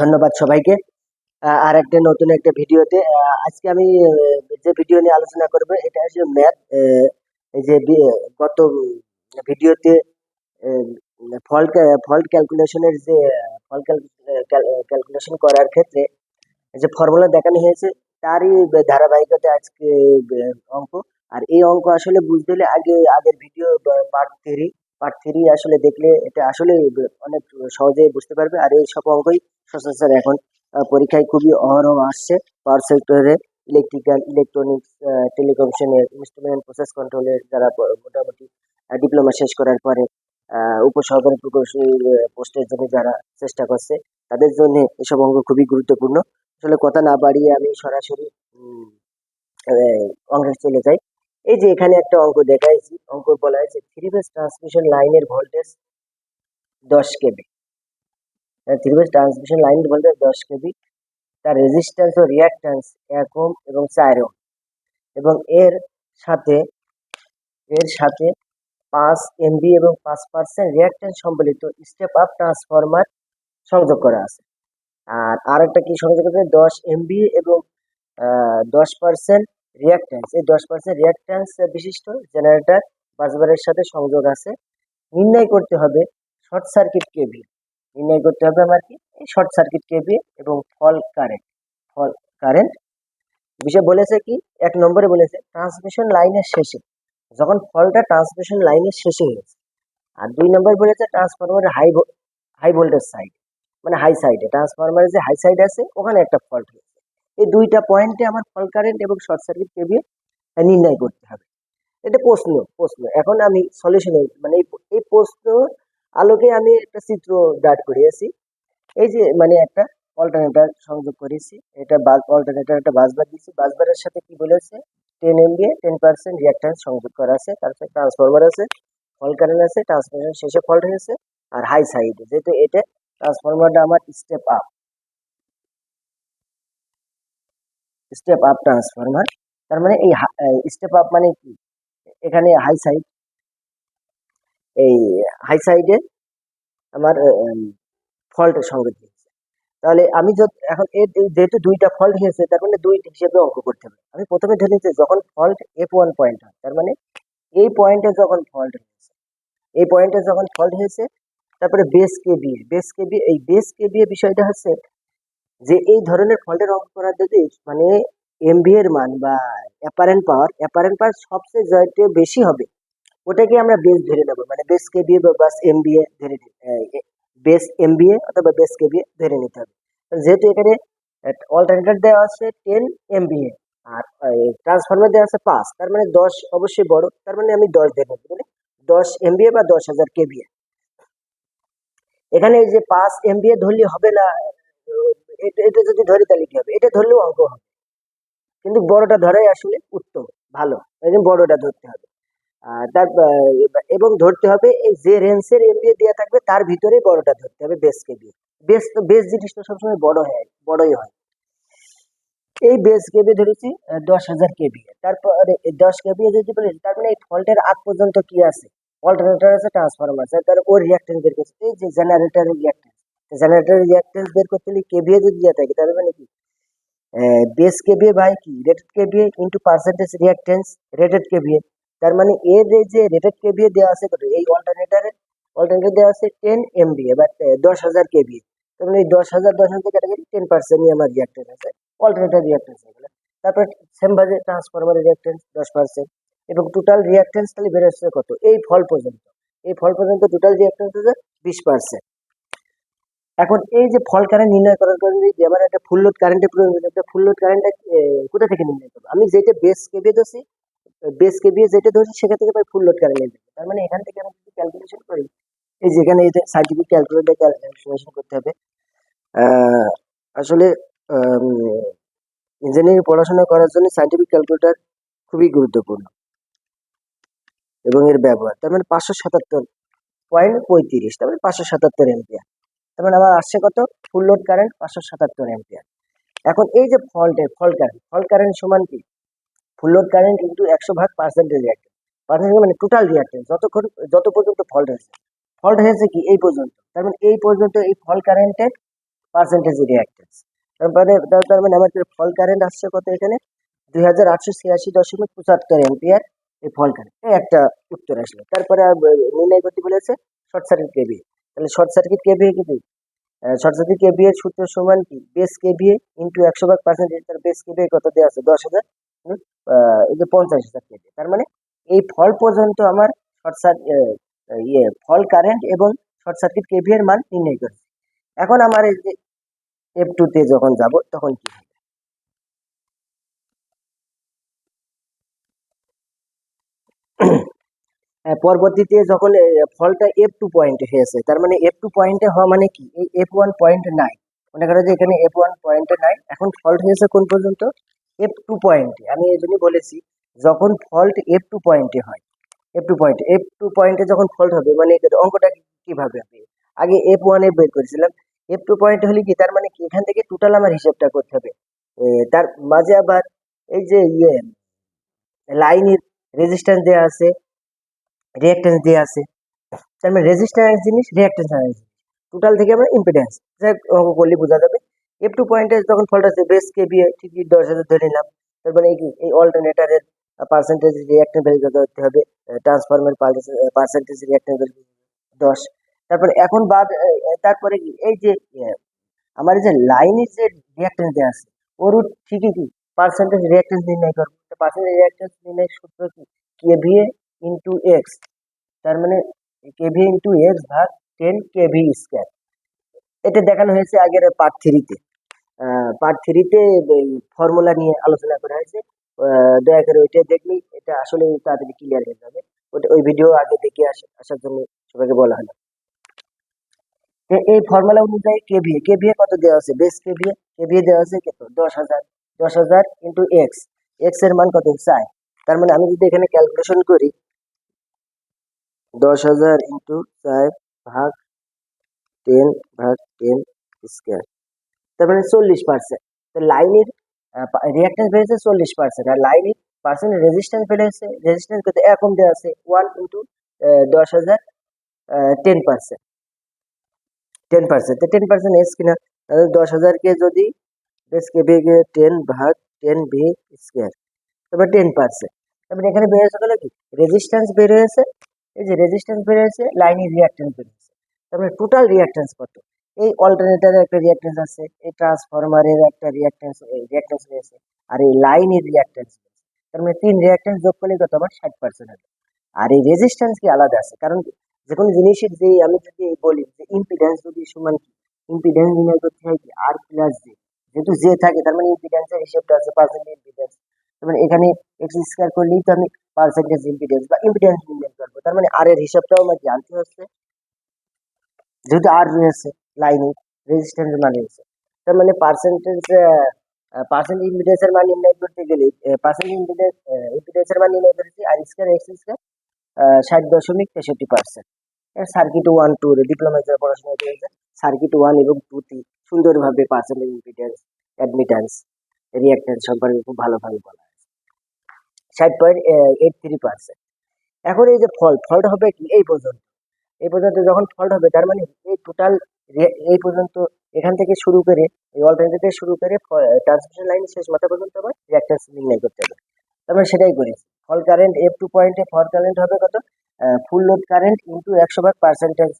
ধন্যবাদ সবাইকে। আর একটা নতুন একটা ভিডিওতে আজকে আমি যে ভিডিও নিয়ে আলোচনা করব, এটা হচ্ছে ম্যাথ যে গত ভিডিওতে ফল্ট ফল্ট ক্যালকুলেশনের যে ফল্ট ক্যালকুলেশন করার ক্ষেত্রে যে ফর্মুলা দেখানো হয়েছে, তারই ধারাবাহিকতা আজকে অঙ্ক। আর এই অঙ্ক আসলে বুঝতে হলে আগে, আগের video part three part three আসলে দেখলে এটা আসলে অনেক সহজে বুঝতে পারবে। আর এই সব অঙ্কই সচরাচর এখন পরীক্ষায় খুবই অহরহ আসছে। পাওয়ার সেক্টরে ইলেকট্রিক্যাল ইলেকট্রনিক্স টেলিকমিশনের ইনস্ট্রুমেন্ট প্রসেস কন্ট্রোলের যারা মোটামুটি ডিপ্লোমা শেষ করার পরে উপসহকারী প্রকৌশলী পোস্টের জন্য যারা চেষ্টা করছে, তাদের জন্য এসব অঙ্ক খুবই গুরুত্বপূর্ণ। আসলে কথা না বাড়িয়ে আমি সরাসরি অঙ্কে চলে যাই। এই যে এখানে একটা অঙ্ক দেখাইছি। অঙ্ক বলা হয়েছে থ্রি ফেজ ট্রান্সমিশন লাইনের ভোল্টেজ দশ কেবি। থ্রি ফেজ ট্রান্সমিশন লাইনের ভোল্টেজ দশ কেবি। তার রেজিস্ট্যান্স ও রিয়াক্ট্যান্স এক ওম এবং চার ওম। এবং এর সাথে এর সাথে পাঁচ এমবি এবং পাঁচ পার্সেন্ট রিয়াক্ট্যান্স সম্বলিত স্টেপ আপ ট্রান্সফরমার সংযোগ করা আছে। আর আরেকটা কি সংযোগ আছে? দশ এমবি এবং দশ পার্সেন্ট রিয়াক্ট্যান্স এই দশ পার্সেন্ট রিয়াক্ট্যান্স বিশিষ্ট জেনারেটর বাসবারের সাথে সংযোগ আছে। নির্ণয় করতে হবে শর্ট সার্কিট কেবি নির্ণয় করতে হবে আমার কি? এই শর্ট সার্কিট কেবি এবং ফল কারেন্ট ফল কারেন্ট বিষয় বলেছে কি? এক নম্বরে বলেছে ট্রান্সমিশন লাইনের শেষে। যখন ফলটা ট্রান্সমিশন লাইনের শেষে হয়েছে। আর দুই নম্বর বলেছে ট্রান্সফরমারের হাই হাই ভোল্টেজ সাইড মানে হাই সাইডে ট্রান্সফরমারের যে হাই সাইড আছে, ওখানে একটা ফল্ট হয়েছে। এই দুইটা পয়েন্টে আমার ফল কারেন্ট এবং শর্ট সার্কিট কেবি নির্ণয় করতে হবে। এটা প্রশ্ন প্রশ্ন। এখন আমি সলিউশনে মানে এই- প্রশ্ন আলোকে আমি একটা চিত্র দাঁড় করিয়েছি। এই যে মানে একটা অল্টারনেটার সংযোগ করেছি। এটা বাস অল্টারনেটার একটা বাসবার দিচ্ছি বাসবারের সাথে কি বলেছে? Ten MVA ten percent reactance সংযোগ করা আছে। তারপরে ট্রান্সফরমার আছে ফল কারেন্ট আছে ট্রান্সফরমার শেষে ফল্ট হয়েছে, আর হাই সাইডে যেহেতু এটা ট্রান্সফরমারটা আমার step up step up transformer তার মানে এই স্টেপ আপ মানে কি? এখানে হাই সাইড এই হাই সাইডে আমার ফল্ট সংযোগ দিয়েছে। তাহলে আমি এখন এর যেহেতু দুইটা ফল্ট হয়েছে, তার মানে দুই হিসেবে অঙ্ক করতে হবে। আমি প্রথমে ধরে নিচ্ছি, যখন ফল্ট এফ ওয়ান পয়েন্ট হয়, তার মানে এই পয়েন্টে যখন ফল্ট হয়েছে, এই পয়েন্টে যখন ফল্ট হয়েছে, তারপরে বেস কে বিয়ে বেস কে বিয়ে এই বেস কে বিয়ে বিষয়টা হচ্ছে যে এই ধরনের ফল্টের অঙ্ক করার যদি মানে এমবি এর মান বা অ্যাপারেন্ট পাওয়ার অ্যাপারেন্ট পাওয়ার সবচেয়ে যেটা বেশি হবে, ওটাকে আমরা বেস ধরে নেব। মানে বেস কে বিয়ে বা বাস এমবিএ ধরে বেস এমবিএ অথবা বেস কে বিয়ে ধরে নিতে হবে। যেহেতু এখানে অল্টারনেটর দেওয়া আছে টেন এমবিএ আর ট্রান্সফরমার দেওয়া আছে পাঁচ, তার মানে দশ অবশ্যই বড়, তার মানে আমি দশ ধরে নেব। মানে দশ এমবিএ বা দশ হাজার কেবিএ এখানে যে পাঁচ এমবিএ ধরলে হবে না এটা যদি ধরি তাহলে কি হবে? এটা ধরলেও অঙ্ক হবে। কিন্তু বড়টা ধরাই আসলে উত্তম, ভালো। এই বড়টা ধরতে হবে। তার, এবং ধরতে হবে এই যে রেঞ্জের এমবিএ দেওয়া থাকবে, তার ভিতরে বড়টা ধরতে হবে বেস কেবি বেস বেস জিনিসটা সবসময় বড় হয়, বড়ই হয়। এই বেস কেবি ধরেছি দশ হাজার কেবি তারপরে দশ কেবি যদি বলি, তার মানে এই ফল্টের আগ পর্যন্ত কি আছে? অল্টারনেটর আছে ট্রান্সফরমার আছে। তার ওর রিয়াক্টেন্স বের করছে। এই যে জেনারেটর রিয়াক্টেন্স জেনারেটর রিয়াক্টেন্স বের করতে হলে কেভিএ যদি দেওয়া থাকে, তাহলে মানে কি? বেস কেভিএ বাই কি? Rated KVA into percentage reactance rated KVA. তার মানে এর যে রেটেড কেভিএ দেওয়া আছে কত? এই অল্টারনেটারে অল্টারনেটার দেওয়া আছে টেন এমবিএ বা দশ হাজার কেবিএ তার মানে এই দশ হাজার দশ হাজার ক্যাটাগরি টেন পার্সেন্টই আমার রিয়াক্টেন্স আছে। অল্টারনেটার রিয়াক্টেন্স এগুলো তারপর সেম ভাবে ট্রান্সফরমার রিয়াক্টেন্স দশ পার্সেন্ট এবং টোটাল রিয়াক্টেন্স তাহলে বেরোচ্ছে কত? এই ফল পর্যন্ত। এই ফল পর্যন্ত টোটাল রিয়াক্টেন্স হচ্ছে বিশ পার্সেন্ট এখন এই যে ফল কারেন্ট নির্ণয় করার জন্য যদি আমার একটা ফুল লোড কারেন্টের প্রয়োজন একটা ফুল লোড কারেন্টটা কোথা থেকে নির্ণয় করব? আমি যেটা বেস কেবিয়ে ধরছি বেস কেবিয়ে যেটা ধরছি, সেখান থেকে ফুল লোড কারেন্ট করব। তার মানে এখান থেকে আমি যদি ক্যালকুলেশন করি, এই যেখানে এই সাইন্টিফিক ক্যালকুলেটর ক্যালকুলেশন করতে হবে আসলে ইঞ্জিনিয়ারিং পড়াশোনা করার জন্য সাইন্টিফিক ক্যালকুলেটর খুবই গুরুত্বপূর্ণ এবং এর ব্যবহার। তার মানে পাঁচশো সাতাত্তর পয়েন্ট পঁয়ত্রিশ, তার মানে পাঁচশো সাতাত্তর এম্পিয়ার তার মানে আমার আসছে কত? ফুল লোড কারেন্ট পাঁচশো সাতাত্তর এম্পিয়ার এখন এই যে ফল্টে ফল কারেন্ট ফল কারেন্ট সমান কি? ফুল লোড কারেন্ট কিন্তু একশো ভাগ পার্সেন্টেজ রিয়াক্টেন্স পার্সেন্টেজ মানে টোটাল রিয়াক্টেন্স যতক্ষণ, যত পর্যন্ত ফল্ট হয়েছে। ফল্ট হয়েছে কি? এই পর্যন্ত। তার মানে এই পর্যন্ত এই ফল কারেন্টের পার্সেন্টেজ রিয়াক্টেন্স তারপরে তার- মানে আমার ফল কারেন্ট আসছে কত এখানে? দুই হাজার আটশো ছিয়াশি দশমিক পঁচাত্তর এম্পিয়ার এই ফল কারেন্ট একটা উত্তর আসলো। তারপরে নির্ণয় করতে বলেছে শর্ট সার্কিট কেবি তাহলে শর্ট সার্কিট কেবি কি শর্ট সার্কিট কেবি এর সূত্র সমান কি? বেস কেবি ইন্টু একশো ভাগ পার্সেন্টেজ তার বেস কেবি কত দেওয়া আছে? দশ হাজার। এই যে পঞ্চাশ হাজার কেবি তার মানে এই ফল পর্যন্ত আমার শর্ট সার্কিট ইয়ে ফল কারেন্ট এবং শর্ট সার্কিট কেবি এর মান নির্ণয় করেছে। এখন আমার এই যে এফ টু তে যখন যাব, তখন কি হবে? পরবর্তীতে যখন ফলটা এফ টু পয়েন্টে হয়েছে, তার মানে এফ টু পয়েন্টে হওয়া মানে কি? এই এফ ওয়ান পয়েন্ট নাই। মনে করো যে এখানে এফ ওয়ান পয়েন্টে নাই। এখন ফল্ট হয়েছে কোন পর্যন্ত? এফ টু পয়েন্টে আমি এই জন্যই বলেছি, যখন ফল্ট এফ টু পয়েন্টে হয় F two point F two পয়েন্টে যখন ফল্ট হবে মানে অঙ্কটা কীভাবে হবে? আগে এফ ওয়ানে বের করেছিলাম। এফ টু পয়েন্ট হলে কি, তার মানে কি? এখান থেকে টোটাল আমার হিসেবটা করতে হবে। তার মাঝে আবার এই যে ইয়ে লাইনের রেজিস্ট্যান্স দেওয়া আছে রিঅ্যাক্টেন্স দেওয়া আছে। তার মানে রেজিস্ট্যান্স জিনিস রিঅ্যাক্টেন্স জিনিস টোটাল থেকে আমরা ইম্পিডেন্স যাই করলে বোঝা যাবে। এফ টু পয়েন্টে যখন ফল্ট আছে বেস কে বিয়ে ঠিকই দশ হাজার ধরে নিলাম। তারপরে এই কি? এই অল্টারনেটারের পার্সেন্টেজ রিঅ্যাক্টেন্স ভ্যালু করতে হবে ট্রান্সফরমের পার্সেন্টেজ রিঅ্যাক্টেন্স ভ্যালু দশ। তারপরে এখন বাদ তারপরে কি? এই যে আমার যে লাইনের যে রিঅ্যাক্টেন্স দেওয়া আছে ওরও ঠিকই কি? পার্সেন্টেজ রিঅ্যাক্টেন্স নির্ণয় করব। পার্সেন্টেজ রিঅ্যাক্টেন্স নির্ণয় সূত্র কি? কেভিএ ইন্টু এক্স তার মানে কেভি ইন্টু এক্স ভাগ টেন কেভি স্কোয়ার এটা দেখানো হয়েছে আগের পার্ট থ্রিতে পার্ট থ্রিতে ফর্মুলা নিয়ে আলোচনা করা হয়েছে। দয়া করে ওইটা দেখলেই এটা আসলে তাড়াতাড়ি ক্লিয়ার হয়ে যাবে। ওটা ওই ভিডিও আগে দেখে আস- আসার জন্য সবাইকে বলা হলো। এই ফর্মুলা অনুযায়ী কেভিএ কেভিএ কত দেওয়া আছে? বেস কেভিএ কেভিএ দেওয়া আছে কত? দশ হাজার। দশ হাজার ইন্টু এক্স এক্সের মান কত? চাই তার মানে আমি যদি এখানে ক্যালকুলেশন করি দশ হাজার ইন্টু চার ভাগ টেন ভাগ টেন স্কোয়ার তার মানে চল্লিশ পার্সেন্ট তো লাইনের রিয়াক্টেন্স বেড়েছে চল্লিশ পার্সেন্ট আর লাইনের পার্সেন্ট রেজিস্ট্যান্স বেড়েছে রেজিস্ট্যান্স কত এরকম দেওয়া আছে ওয়ান ইন্টু দশ হাজার টেন পার্সেন্ট টেন পার্সেন্ট তো টেন পার্সেন্ট এস কিনা তাহলে দশ হাজারকে যদি বেশ কে ভেঙে টেন ভাগ টেন ভি স্কোয়ার তারপর টেন পার্সেন্ট তারপরে এখানে বেড়েছে গেল কি রেজিস্ট্যান্স বেড়েছে এই যে রেজিস্ট্যান্স বেড়েছে লাইনের রিয়াক্টেন্স বেড়েছে তারপরে টোটাল রিয়াক্টেন্স কত? এই অল্টারনেটারের একটা রিয়াক্টেন্স আছে, এই ট্রান্সফরমারের একটা রিয়াক্টেন্স রিয়াক্টেন্স রয়েছে আর এই লাইনের রিয়াক্টেন্স তার মানে তিন রিয়াক্টেন্স যোগ করলে কত? আমার ষাট পার্সেন্ট হবে। আর এই রেজিস্ট্যান্স কি আলাদা আছে? কারণ যে কোনো জিনিসের যে আমি যদি বলি যে ইম্পিডেন্স যদি সমান কি? ইম্পিডেন্স নির্ণয় করতে হয় কি? আর প্লাস জে যেহেতু জে থাকে, তার মানে ইম্পিডেন্সের হিসেবটা আছে পার্সেন্ট ইম্পিডেন্স তার মানে এখানে এক্স স্কোয়ার করলেই তো আমি পার্সেন্টেজ ইম্পিডেন্স বা ইম্পিডেন্স নির্ণয় তার মানে আর এর হিসাবটাও আমার জানতে হচ্ছে। যেহেতু আর রয়েছে লাইনে রেজিস্ট্যান্স মান রয়েছে তার মানে পার্সেন্টেজ পার্সেন্ট ইম্পিডেন্সের মান নির্ণয় করতে গেলে পার্সেন্ট ইম্পিডেন্স ইম্পিডেন্সের মান নির্ণয় করেছি আর স্কোয়ার এক্স স্কোয়ার ষাট দশমিক তেষট্টি percent circuit one two diploma যারা পড়াশোনা করেছে সার্কিট ওয়ান এবং টু তে সুন্দরভাবে পার্সেন্টেজ ইম্পিডেন্স অ্যাডমিটেন্স রিয়াক্টেন্স সম্পর্কে খুব ভালোভাবে বলা হয়েছে ষাট পয়েন্ট এইট থ্রি পার্সেন্ট এখন এই যে ফল, ফলটা হবে কি এই পর্যন্ত। এই পর্যন্ত যখন ফল্ট হবে, তার মানে এই টোটাল এই পর্যন্ত এখান থেকে শুরু করে, এই অল্টারনেটিভ থেকে শুরু করে ট্রান্সমিশন লাইন শেষ মাথা পর্যন্ত আমার রিয়াক্টেন্স নির্ণয় করতে হবে। তারপরে সেটাই করেছি। ফল কারেন্ট এফ টু পয়েন্টে ফল কারেন্ট হবে কত? ফুল লোড কারেন্ট ইন্টু একশো ভাগ পার্সেন্টেজ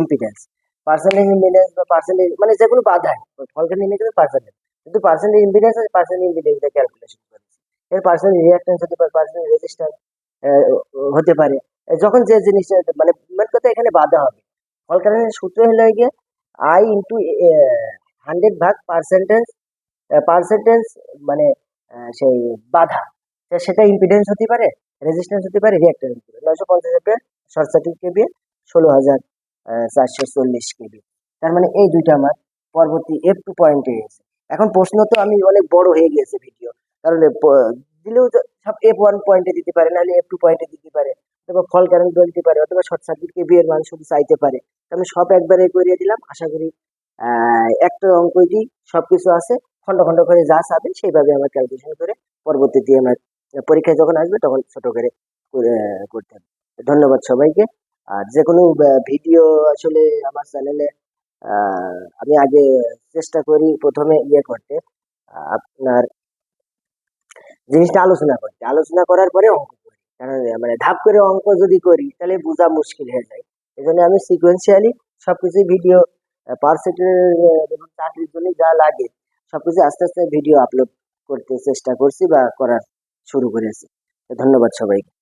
ইম্পিডেন্স পার্সেন্টেজ ইম্পিডেন্স বা পার্সেন্টেজ মানে যে কোনো বাধায় ফল কারেন্ট নির্ণয় করে পার্সেন্টেজ কিন্তু পার্সেন্টেজ ইম্পিডেন্স আছে পার্সেন্টেজ ইম্পিডেন্সটা ক্যালকুলেশন করেছি। এর পার্সেন্টেজ রিয়াক্টেন্স হতে পারে পার্সেন্টেজ রেজিস্ট্যান্স হতে পারে। যখন যে জিনিসটা মানে মেন কথা এখানে বাধা হবে। ফল কারেন্টের সূত্র হলো গিয়ে আই ইন্টু হান্ড্রেড ভাগ পার্সেন্টেজ পার্সেন্টেজ মানে সেই বাধা। সেটা ইম্পিডেন্স হতে পারে রেজিস্ট্যান্স হতে পারে রিয়াক্টেন্স হতে পারে নয়শো পঞ্চাশ অ্যাম্পিয়ার শর্ট সার্কিট কেবি ষোলো হাজার চারশো চল্লিশ কেবি তার মানে এই দুইটা আমার পরবর্তী এফ টু পয়েন্টে গেছে এখন প্রশ্ন তো আমি অনেক বড় হয়ে গেছে ভিডিও কারণ দিলেও সব এফ ওয়ান পয়েন্টে দিতে পারে, নাহলে এফ টু পয়েন্টে দিতে পারে। অথবা ফল কারেন্ট বলতে পারে, অথবা শর্ট সার্কিট কেবি এর মান শুধু চাইতে পারে। আমি সব একবারে করিয়ে দিলাম। আশা করি একটা সব কিছু আছে। খন্ড খন্ড করে যা চাবেন, সেইভাবে আমার ক্যালকুলেশন করে পরবর্তীতে আমার পরীক্ষায় যখন আসবে, তখন ছোট করে- করতে হবে। ধন্যবাদ সবাইকে। আর যে কোনো ভিডিও আসলে আমার চ্যানেলে আমি আগে চেষ্টা করি প্রথমে ইয়ে করতে। আপনার জিনিসটা আলোচনা করতে আলোচনা করার পরে অঙ্ক করি। কারণ মানে ধাপ করে অঙ্ক যদি করি, তাহলে বোঝা মুশকিল হয়ে যায়। এই জন্য আমি সিকোয়েন্সিয়ালি সবকিছু ভিডিও পার্সেন্টের জন্য যা লাগে, সবকিছু আস্তে আস্তে ভিডিও আপলোড করতে চেষ্টা করছি বা করার শুরু করেছি। ধন্যবাদ সবাইকে।